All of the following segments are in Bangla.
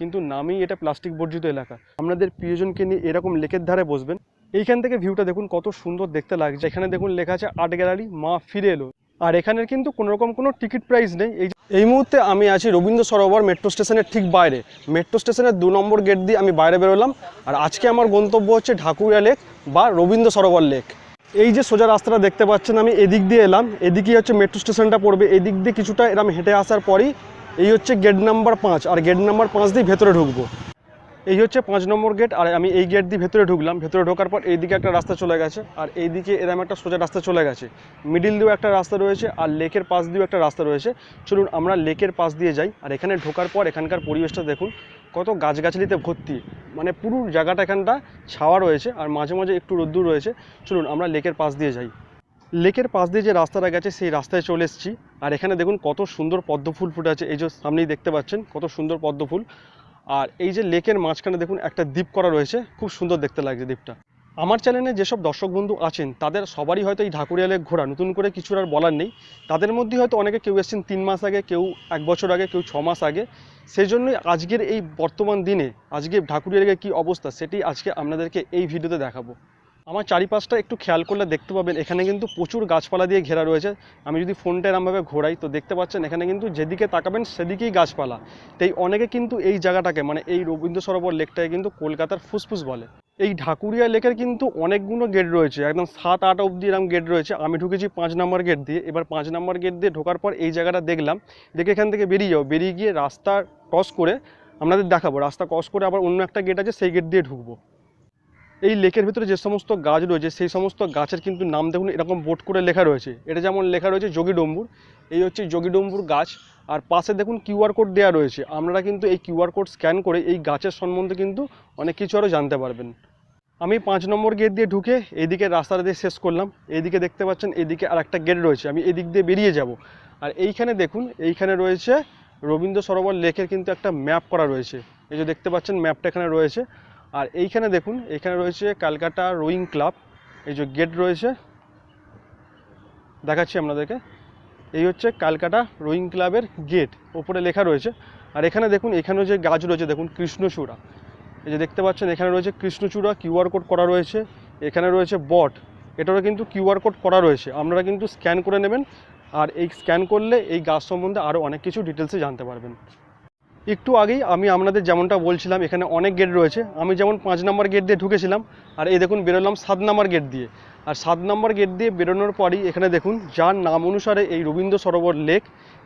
কিন্তু নামেই এটা প্লাস্টিক বর্জিত এলাকা। আপনাদের প্রিয়জনকে নিয়ে এরকম লেকের ধারে বসবেন। এইখান থেকে ভিউটা দেখুন, কত সুন্দর দেখতে লাগছে। এখানে দেখুন লেখা আছে, আর্ট গ্যালারি, মা ফিরে এলো। আর এখানের কিন্তু কোনো রকম কোনো টিকিট প্রাইস নেই। এই এই মুহূর্তে আমি আছি রবীন্দ্র সরোবর মেট্রো স্টেশনের ঠিক বাইরে। মেট্রো স্টেশনের দু নম্বর গেট দিয়ে আমি বাইরে বেরোলাম। আর আজকে আমার গন্তব্য হচ্ছে ঢাকুরিয়া লেক বা রবীন্দ্র সরোবর লেক। এই যে সোজা রাস্তাটা দেখতে পাচ্ছেন, আমি এদিক দিয়ে এলাম। এদিকেই হচ্ছে মেট্রো স্টেশনটা পড়বে। এদিক দিয়ে কিছুটা এরম হেঁটে আসার পরই এই হচ্ছে গেট নাম্বার পাঁচ, আর গেট নাম্বার পাঁচ দিয়ে ভেতরে ঢুকবো। এই হচ্ছে পাঁচ নম্বর গেট আর আমি এই গেট দিয়ে ভেতরে ঢুকলাম। ভেতরে ঢোকার পর এইদিকে একটা রাস্তা চলে গেছে, আর এইদিকে এরম একটা সোজা রাস্তা চলে গেছে। মিডিল দিয়েও একটা রাস্তা রয়েছে, আর লেকের পাশ দিয়েও একটা রাস্তা রয়েছে। চলুন আমরা লেকের পাশ দিয়ে যাই, আর এখানে ঢোকার পর এখানকার পরিবেশটা দেখুন, কত গাছগাছালিতে ভর্তি। মানে পুরো জায়গাটা এখানটা ছাওয়া রয়েছে, আর মাঝে মাঝে একটু রোদ্দুর রয়েছে। চলুন আমরা লেকের পাশ দিয়ে যাই। লেকের পাশ দিয়ে যে রাস্তাটা গেছে, সেই রাস্তায় চলে এসেছি। আর এখানে দেখুন কত সুন্দর পদ্ম ফুল ফুটে আছে। এই যে সামনেই দেখতে পাচ্ছেন, কত সুন্দর পদ্ম ফুল আর এই যে লেকের মাঝখানে দেখুন একটা দ্বীপ করা রয়েছে, খুব সুন্দর দেখতে লাগছে দ্বীপটা। আমার চ্যানেলে যেসব দর্শক বন্ধু আছেন, তাদের সবারই হয়তো এই ঢাকুরিয়া লেক ঘোরা, নতুন করে কিছু আর বলার নেই। তাদের মধ্যে হয়তো অনেকে কেউ এসেছেন তিন মাস আগে, কেউ এক বছর আগে, কেউ ছ মাস আগে। সেই জন্যই আজকের এই বর্তমান দিনে, আজকে ঢাকুরিয়া লেকের কী অবস্থা, সেটি আজকে আপনাদেরকে এই ভিডিওতে দেখাবো। আমার চারিপাশটা একটু খেয়াল করলে দেখতে পাবেন, এখানে কিন্তু প্রচুর গাছপালা দিয়ে ঘেরা রয়েছে। আমি যদি ফোনটা এরমভাবে ঘোরাই, তো দেখতে পাচ্ছেন এখানে কিন্তু যেদিকে তাকাবেন সেদিকেই গাছপালা। তাই অনেকে কিন্তু এই জায়গাটাকে মানে এই রবীন্দ্র সরোবর লেকটাকে কিন্তু কলকাতার ফুসফুস বলে। এই ঢাকুরিয়া লেকের কিন্তু অনেকগুলো গেট রয়েছে, একদম সাত, আট অবধি এরকম গেট রয়েছে। আমি ঢুকেছি পাঁচ নম্বর গেট দিয়ে। এবার পাঁচ নম্বর গেট দিয়ে ঢোকার পর এই জায়গাটা দেখলাম, দেখে এখান থেকে বেরিয়ে যাও। বেরিয়ে গিয়ে রাস্তা ক্রস করে আপনাদের দেখাবো। রাস্তা ক্রস করে আবার অন্য একটা গেট আছে, সেই গেট দিয়ে ঢুকবো। এই লেকের ভিতরে যে সমস্ত গাছ রয়েছে, সেই সমস্ত গাছের কিন্তু নাম দেখুন, এরকম বোর্ড করে লেখা রয়েছে। এটা যেমন লেখা রয়েছে যোগীডম্বুর এই হচ্ছে যোগীডম্বুর গাছ। আর পাশে দেখুন কিউআর কোড দেওয়া রয়েছে। আপনারা কিন্তু এই কিউআর কোড স্ক্যান করে এই গাছের সম্বন্ধে কিন্তু অনেক কিছু আরও জানতে পারবেন। আমি পাঁচ নম্বর গেট দিয়ে ঢুকে এদিকে রাস্তাটা দিয়ে শেষ করলাম। এইদিকে দেখতে পাচ্ছেন এদিকে আর একটা গেট রয়েছে। আমি এদিক দিয়ে বেরিয়ে যাব। আর এইখানে দেখুন, এইখানে রয়েছে রবীন্দ্র সরোবর লেকের কিন্তু একটা ম্যাপ করা রয়েছে। এই যে দেখতে পাচ্ছেন, ম্যাপটা এখানে রয়েছে। আর এইখানে দেখুন এখানে রয়েছে ক্যালকাটা রোয়িং ক্লাব। এই যে গেট রয়েছে, দেখাচ্ছি আপনাদেরকে। এই হচ্ছে ক্যালকাটা রোয়িং ক্লাবের গেট, ওপরে লেখা রয়েছে। আর এখানে দেখুন, এখানেও যে গাছ রয়েছে, দেখুন, কৃষ্ণচূড়া। এই যে দেখতে পাচ্ছেন, এখানে রয়েছে কৃষ্ণচূড়া কিউআর কোড করা রয়েছে। এখানে রয়েছে বট, এটারও কিন্তু কিউআর কোড করা রয়েছে। আপনারা কিন্তু স্ক্যান করে নেবেন, আর এই স্ক্যান করলে এই গাছ সম্বন্ধে আরও অনেক কিছু ডিটেলসে জানতে পারবেন। একটু আগেই আমি আপনাদের যেমনটা বলছিলাম, এখানে অনেক গেট রয়েছে। আমি যেমন পাঁচ নম্বর গেট দিয়ে ঢুকেছিলাম, আর এই দেখুন বেরোলাম সাত নম্বর গেট দিয়ে। আর সাত নম্বর গেট দিয়ে বেরোনোর পরই এখানে দেখুন, যার নাম অনুসারে এই রবীন্দ্র সরোবর লেক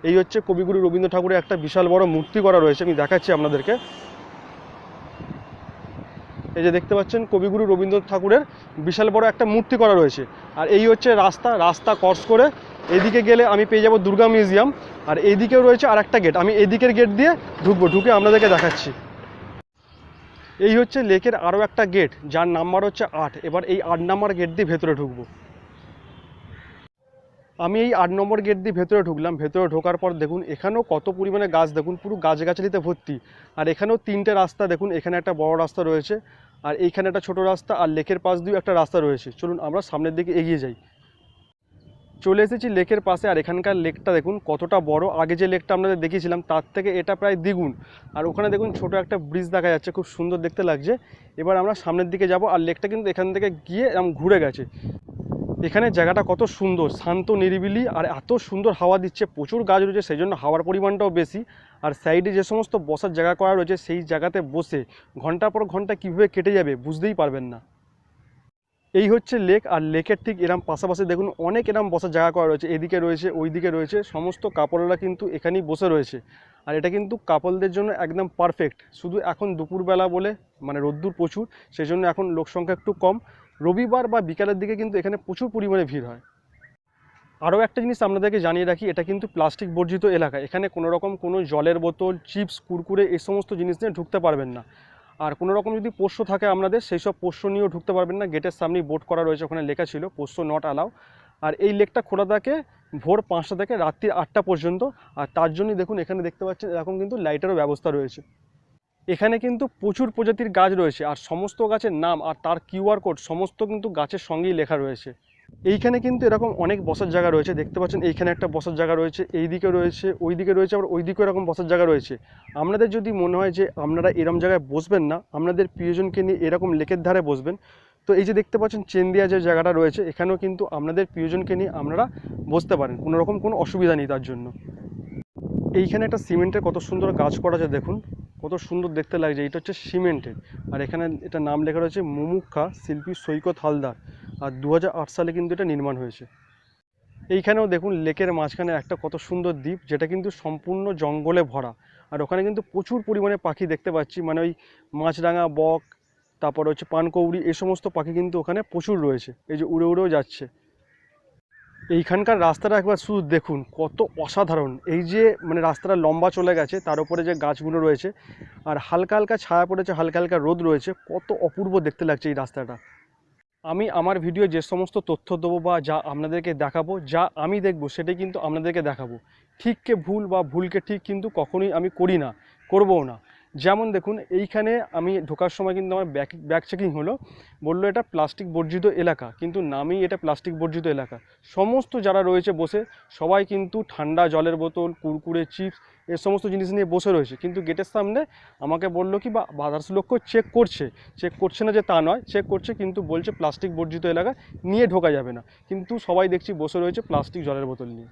এই হচ্ছে কবিগুরু রবীন্দ্র ঠাকুরের একটা বিশাল বড় মূর্তি করা রয়েছে, আমি দেখাচ্ছি আপনাদেরকে। এই যে দেখতে পাচ্ছেন কবিগুরু রবীন্দ্রনাথ ঠাকুরের বিশাল বড় একটা মূর্তি করা রয়েছে। আর এই হচ্ছে রাস্তা রাস্তা ক্রস করে এদিকে গেলে আমি পেয়ে যাব দুর্গা মিউজিয়াম আর এদিকেও রয়েছে আর একটা গেট আমি এদিকের গেট দিয়ে ঢুকবো, ঢুকে আপনাদেরকে দেখাচ্ছি। এই হচ্ছে লেকের আরও একটা গেট যার নাম্বার হচ্ছে আট, এবার এই আট নাম্বার গেট দিয়ে ভেতরে ঢুকবো। আমি এই আট নম্বর গেট দিয়ে ভেতরে ঢুকলাম। ভেতরে ঢোকার পর দেখুন, এখানেও কত পরিমাণে গাছ দেখুন, পুরো গাছগাছালিতে ভর্তি। আর এখানেও তিনটে রাস্তা দেখুন, এখানে একটা বড় রাস্তা রয়েছে, আর এইখানে একটা ছোট রাস্তা, আর লেকের পাশ দিয়েও একটা রাস্তা রয়েছে। চলুন আমরা সামনের দিকে এগিয়ে যাই। চলে এসেছি লেকের পাশে, আর এখানকার লেকটা দেখুন, কতটা বড়। আগে যে লেকটা আপনাদের দেখিয়েছিলাম, তার থেকে এটা প্রায় দ্বিগুণ। আর ওখানে দেখুন, ছোট একটা ব্রিজ দেখা যাচ্ছে, খুব সুন্দর দেখতে লাগছে। এবার আমরা সামনের দিকে যাব, আর লেকটা কিন্তু এখান থেকে গিয়ে এরকম ঘুরে গেছে। এখানে জায়গাটা কত সুন্দর, শান্ত, নিরিবিলি, আর এত সুন্দর হাওয়া দিচ্ছে, প্রচুর গাছ রয়েছে সেই জন্য হাওয়ার পরিমাণটাও বেশি। আর সাইডে যে সমস্ত বসার জায়গা করা রয়েছে, সেই জায়গাতে বসে ঘণ্টার পর ঘণ্টা কীভাবে কেটে যাবে বুঝতেই পারবেন না। এই হচ্ছে লেক, আর লেকের ঠিক এরম পাশাপাশি দেখুন অনেক এরম বসার জায়গা করা রয়েছে। এদিকে রয়েছে, ওইদিকে রয়েছে, সমস্ত কাপড়রা কিন্তু এখানেই বসে রয়েছে। আর এটা কিন্তু কাপলদের জন্য একদম পারফেক্ট শুধু এখন দুপুরবেলা বলে মানে রোদ্দুর প্রচুর সেই জন্য এখন লোক সংখ্যা একটু কম। রবিবার বা বিকালের দিকে কিন্তু এখানে প্রচুর পরিমাণে ভিড় হয়। আরও একটা জিনিস আপনাদেরকে জানিয়ে রাখি, এটা কিন্তু প্লাস্টিক বর্জিত এলাকা। এখানে কোনো রকম কোনো জলের বোতল, চিপস, কুরকুরে এই সমস্ত জিনিস নিয়ে ঢুকতে পারবেন না। আর কোনো রকম যদি পোষ্য থাকে আপনাদের সেই সব পোষ্য নিয়েও ঢুকতে পারবেন না। গেটের সামনেই বোর্ড করা রয়েছে, ওখানে লেখা ছিল, পোষ্য নট অ্যালাউ আর এই লেকটা খোলা থাকে ভোর পাঁচটা থেকে রাত্রি আটটা পর্যন্ত। আর তার জন্যই দেখুন, এখানে দেখতে পাচ্ছেন, এরকম কিন্তু লাইটেরও ব্যবস্থা রয়েছে। এখানে কিন্তু প্রচুর প্রজাতির গাছ রয়েছে, আর সমস্ত গাছের নাম আর তার কিউআর কোড, সমস্ত কিন্তু গাছের সঙ্গেই লেখা রয়েছে। এইখানে কিন্তু এরকম অনেক বসার জায়গা রয়েছে, দেখতে পাচ্ছেন এইখানে একটা বসার জায়গা রয়েছে এই দিকে রয়েছে ওই দিকে রয়েছে, আবার ওই দিকেও এরকম বসার জায়গা রয়েছে। আপনাদের যদি মনে হয় যে আপনারা এরম জায়গায় বসবেন না, আপনাদের প্রিয়জনকে নিয়ে এরকম লেকের ধারে বসবেন, তো এই যে দেখতে পাচ্ছেন চেন দেওয়া যে জায়গাটা রয়েছে, এখানেও কিন্তু আপনাদের প্রিয়জনকে নিয়ে আপনারা বসতে পারেন, কোনো রকম কোনো অসুবিধা নেই তার জন্য। এইখানে একটা সিমেন্টের কত সুন্দর গাছ করা আছে দেখুন, কত সুন্দর দেখতে লাগছে, এটা হচ্ছে সিমেন্টের। আর এখানে এটা নাম লেখা রয়েছে মুমুক্ষা শিল্পী সৈকত হালদার। আর দু হাজার আট সালে কিন্তু এটা নির্মাণ হয়েছে। এইখানেও দেখুন, লেকের মাঝখানে একটা কত সুন্দর দ্বীপ, যেটা কিন্তু সম্পূর্ণ জঙ্গলে ভরা। আর ওখানে কিন্তু প্রচুর পরিমাণে পাখি দেখতে পাচ্ছি মানে ওই মাছরাঙা, বক, তারপর হচ্ছে পানকৌড়ি এই সমস্ত পাখি কিন্তু ওখানে প্রচুর রয়েছে। এই যে উড়ে উড়েও যাচ্ছে। এইখানকার রাস্তাটা একবার শুধু দেখুন, কত অসাধারণ। এই যে মানে রাস্তাটা লম্বা চলে গেছে, তার উপরে যে গাছগুলো রয়েছে, আর হালকা হালকা ছায়া পড়েছে, হালকা হালকা রোদ রয়েছে, কত অপূর্ব দেখতে লাগছে এই রাস্তাটা। আমি আমার ভিডিও যে সমস্ত তথ্য দেবো বা যা আপনাদেরকে দেখাবো, যা আমি দেখব, সেটাই কিন্তু আপনাদেরকে দেখাবো। ঠিককে ভুল বা ভুলকে ঠিক কিন্তু কখনোই আমি করি না, করবও না। যেমন দেখুন, এইখানে আমি ঢোকার সময় কিন্তু আমার ব্যাক ব্যাক চেকিং হলো। বলল, এটা প্লাস্টিক বর্জিত এলাকা। কিন্তু নামেই এটা প্লাস্টিক বর্জিত এলাকা। সমস্ত যারা রয়েছে বসে, সবাই কিন্তু ঠান্ডা জলের বোতল, কুরকুরে চিপস এ সমস্ত জিনিস নিয়ে বসে রয়েছে। কিন্তু গেটের সামনে আমাকে বলল কি, বা আদার্স লোককেও চেক করছে। চেক করছে না যে তা নয় চেক করছে কিন্তু বলছে প্লাস্টিক বর্জিত এলাকা, নিয়ে ঢোকা যাবে না। কিন্তু সবাই দেখছি বসে রয়েছে প্লাস্টিক জলের বোতল নিয়ে।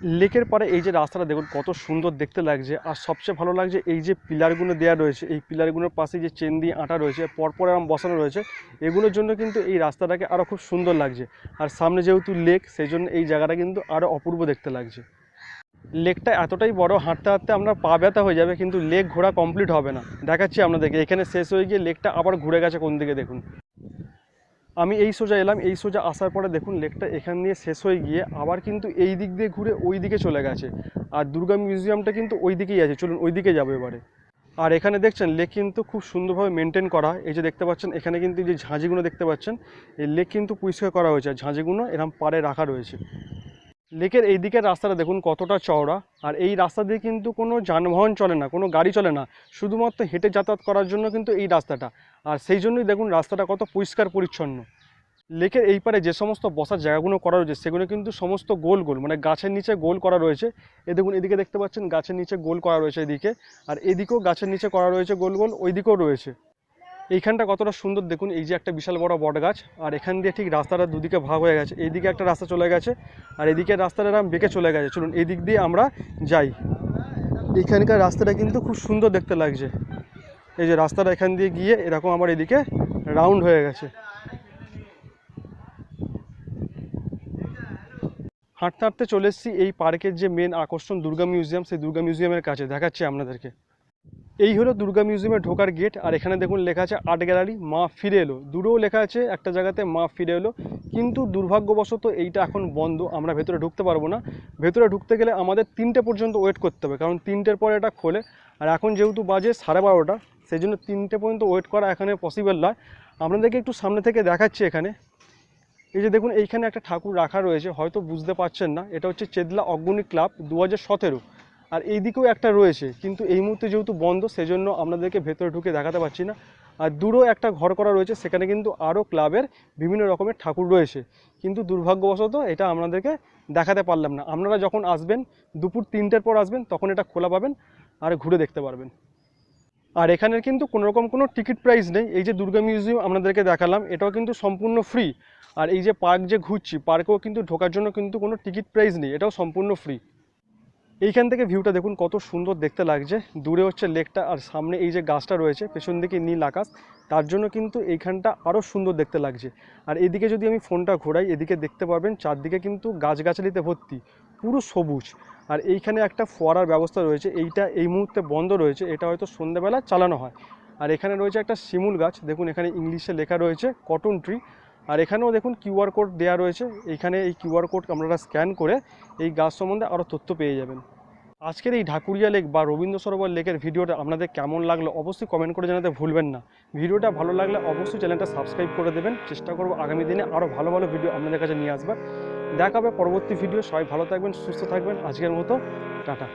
লেকের পরে এই যে রাস্তাটা দেখুন, কত সুন্দর দেখতে লাগছে। আর সবচেয়ে ভালো লাগছে এই যে পিলারগুলো দেওয়া রয়েছে, এই পিলারগুলোর পাশে যে চেন দিয়ে আটা রয়েছে, পরপর এরম বসানো রয়েছে, এগুলোর জন্য কিন্তু এই রাস্তাটাকে আরও খুব সুন্দর লাগছে। আর সামনে যেহেতু লেক সেই জন্য এই জায়গাটা কিন্তু আরও অপূর্ব দেখতে লাগছে। লেকটা এতটাই বড়, হাঁটতে হাঁটতে আমরা পা ব্যথা হয়ে যাবে, কিন্তু লেক ঘোরা কমপ্লিট হবে না। দেখাচ্ছি আপনাদেরকে, এখানে শেষ হয়ে গিয়ে লেকটা আবার ঘুরে গেছে কোন দিকে দেখুন। আমি এই সোজা এলাম, এই সোজা আসার পরে দেখুন লেকটা এখান দিয়ে শেষ হয়ে গিয়ে আবার কিন্তু এই দিক দিয়ে ঘুরে ওই দিকে চলে গেছে। আর দুর্গা মিউজিয়ামটা কিন্তু ওই দিকেই আছে, চলুন ওই দিকে যাব এবারে। আর এখানে দেখছেন লেক কিন্তু খুব সুন্দরভাবে মেনটেন করা, এই যে দেখতে পাচ্ছেন, এখানে কিন্তু যে ঝাঁঝিগুলো দেখতে পাচ্ছেন, এই লেক কিন্তু পরিষ্কার করা হয়েছে। আর ঝাঁঝিগুলো এরকম পাড়ে রাখা রয়েছে। লেকের এই দিকের রাস্তাটা দেখুন কতটা চওড়া। আর এই রাস্তা দিয়ে কিন্তু কোনো যানবাহন চলে না, কোনো গাড়ি চলে না। শুধুমাত্র হেঁটে যাতায়াত করার জন্য কিন্তু এই রাস্তাটা। আর সেই জন্যই দেখুন রাস্তাটা কত পরিষ্কার পরিচ্ছন্ন। লেকের এই পারে যে সমস্ত বসার জায়গাগুলো করা রয়েছে, সেগুলো কিন্তু সমস্ত গোল গোল মানে গাছের নিচে গোল করা রয়েছে। এ দেখুন এদিকে দেখতে পাচ্ছেন গাছের নিচে গোল করা রয়েছে এদিকে। আর এদিকেও গাছের নিচে করা রয়েছে গোল গোল ওই দিকেও রয়েছে। এইখানটা কতটা সুন্দর দেখুন, এই যে একটা বিশাল বড় বট গাছ, আর এখান দিয়ে ঠিক রাস্তাটা দুদিকে ভাগ হয়ে গেছে, এইদিকে একটা রাস্তা চলে গেছে, আর এদিকে রাস্তাটা বেঁকে চলে গেছে, চলুন এই দিক দিয়ে আমরা যাই। এইখানকার রাস্তাটা কিন্তু খুব সুন্দর দেখতে লাগছে, এই যে রাস্তাটা এখান দিয়ে গিয়ে এরকম আবার এদিকে রাউন্ড হয়ে গেছে। হাঁটতে হাঁটতে চলে এসেছি এই পার্কের যে মেন আকর্ষণ দুর্গা মিউজিয়াম সেই দুর্গা মিউজিয়ামের কাছে, দেখাচ্ছি আপনাদেরকে। এই হলো দুর্গা মিউজিয়ামে ঢোকার গেট, আর এখানে দেখুন লেখা আছে আর্ট গ্যালারি, মা ফিরে এলো। দূরেও লেখা আছে, একটা জায়গাতে মা ফিরে এলো। কিন্তু দুর্ভাগ্যবশত এইটা এখন বন্ধ, আমরা ভেতরে ঢুকতে পারব না। ভেতরে ঢুকতে গেলে আমাদের তিনটে পর্যন্ত ওয়েট করতে হবে, কারণ তিনটের পরে এটা খোলে। আর এখন যেহেতু বাজে সাড়ে বারোটা সেই জন্য তিনটে পর্যন্ত ওয়েট করা এখানে পসিবল নয়। আপনাদেরকে একটু সামনে থেকে দেখাচ্ছি এখানে। এই যে দেখুন, এইখানে একটা ঠাকুর রাখা রয়েছে, হয়তো বুঝতে পারছেন না। এটা হচ্ছে চেদলা অগ্নি ক্লাব দু হাজার সতেরো। আর এই দিকেও একটা রয়েছে, কিন্তু এই মুহূর্তে যেহেতু বন্ধ, সেজন্য আপনাদেরকে ভেতরে ঢুকে দেখাতে পারছি না। আর দূরেও একটা ঘর করা রয়েছে, সেখানে কিন্তু আরও ক্লাবের বিভিন্ন রকমের ঠাকুর রয়েছে। কিন্তু দুর্ভাগ্যবশত এটা আপনাদেরকে দেখাতে পারলাম না। আপনারা যখন আসবেন, দুপুর তিনটের পর আসবেন, তখন এটা খোলা পাবেন আর ঘুরে দেখতে পারবেন। আর এখানের কিন্তু কোনো রকম কোনো টিকিট প্রাইস নেই। এই যে দুর্গা মিউজিয়াম আপনাদেরকে দেখালাম, এটাও কিন্তু সম্পূর্ণ ফ্রি। আর এই যে পার্ক যে ঘুরছি, পার্কেও কিন্তু ঢোকার জন্য কিন্তু কোনো টিকিট প্রাইস নেই, এটাও সম্পূর্ণ ফ্রি। এইখান থেকে ভিউটা দেখুন কত সুন্দর দেখতে লাগছে। দূরে হচ্ছে লেকটা আর সামনে এই যে গাছটা রয়েছে, পেছন দিকে নীল আকাশ, তার জন্য কিন্তু এইখানটা আরও সুন্দর দেখতে লাগছে। আর এদিকে যদি আমি ফোনটা ঘোরাই, এদিকে দেখতে পারবেন চারদিকে কিন্তু গাছগাছালিতে ভর্তি, পুরো সবুজ। আর এইখানে একটা ফোয়ারার ব্যবস্থা রয়েছে, এইটা এই মুহূর্তে বন্ধ রয়েছে, এটা হয়তো সন্ধ্যাবেলা চালানো হয়। আর এখানে রয়েছে একটা শিমুল গাছ, দেখুন এখানে ইংলিশে লেখা রয়েছে কটন ট্রি আর এখানেও দেখুন কিউআর কোড দেওয়া রয়েছে। এইখানে এই কিউআর কোড আপনারা স্ক্যান করে এই গাছ সম্বন্ধে আরও তথ্য পেয়ে যাবেন। আজকের এই ঢাকুরিয়া লেক বা রবীন্দ্র সরোবর লেকের ভিডিওটা আপনাদের কেমন লাগল অবশ্যই কমেন্ট করে জানাতে ভুলবেন না। ভিডিওটা ভালো লাগলে অবশ্যই চ্যানেলটা সাবস্ক্রাইব করে দেবেন। চেষ্টা করব আগামী দিনে আরও ভালো ভালো ভিডিও আপনাদের কাছে নিয়ে আসবার। দেখা হবে পরবর্তী ভিডিও। সবাই ভালো থাকবেন, সুস্থ থাকবেন। আজকের মতো, টাটা।